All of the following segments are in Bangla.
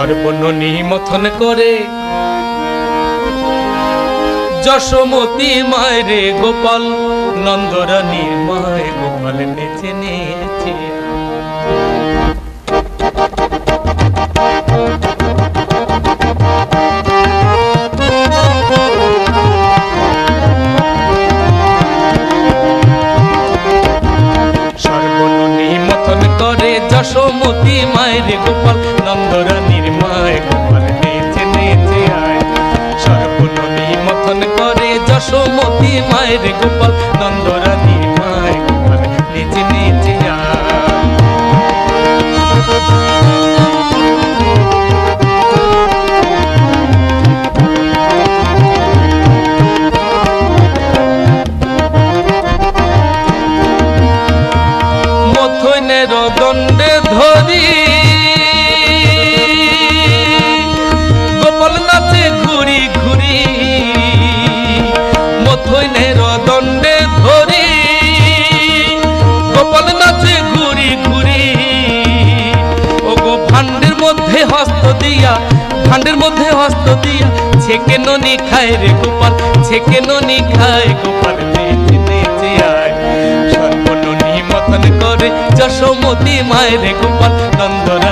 সর্বননী মথন করে। যশোমতী মায়েরে গোপাল নন্দরানীর মায় গোপাল নেচে নেচে। সর্বননী মথন করে যশোমতী মায়ের গোপাল নন্দরানীর মায়ের গোপাল নন্দরানীর গোপাল নাচে ঘুরি ঘুরি। ও গো ভান্ডের মধ্যে হস্ত দিয়া ভান্ডের মধ্যে হস্ত দিয়া, ছেকে ননি খায় রে গোপাল, ছেকে ননি খায় গোপাল মতন করে যশোমতী মায়ের গোপাল নন্দরানীর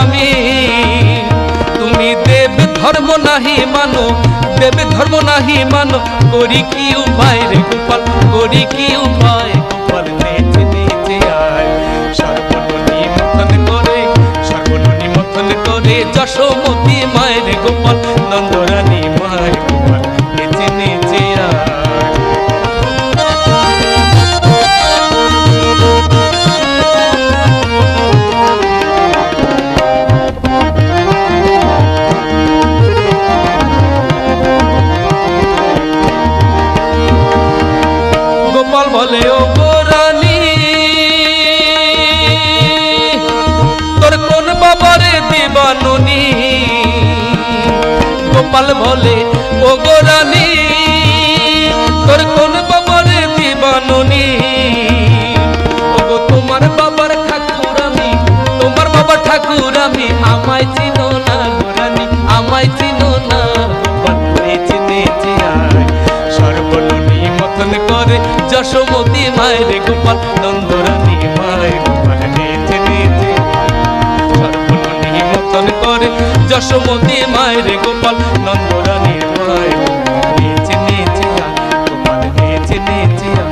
আমি। তুমি দেব ধর্ম নাহি মানো, দেব ধর্ম নাহি মানো। করি কি উপায় রে গোপাল, করি কি উপায় গোপাল? করে মায়ের গোপাল নন্দরানী গোপাল বলে ও গোরানি তোর কোন বাবারে দেবানুনি? গোপাল বলে ও গোরানি যশোমতী মায়ের গোপাল, নন্দরানী মায়ের গোপাল নেচে নেচে। সর্বনী মতন করে যশোমতী মায়ের গোপাল, নন্দরানী মায়ের নেচে নেচে গোপাল নেচে নেচে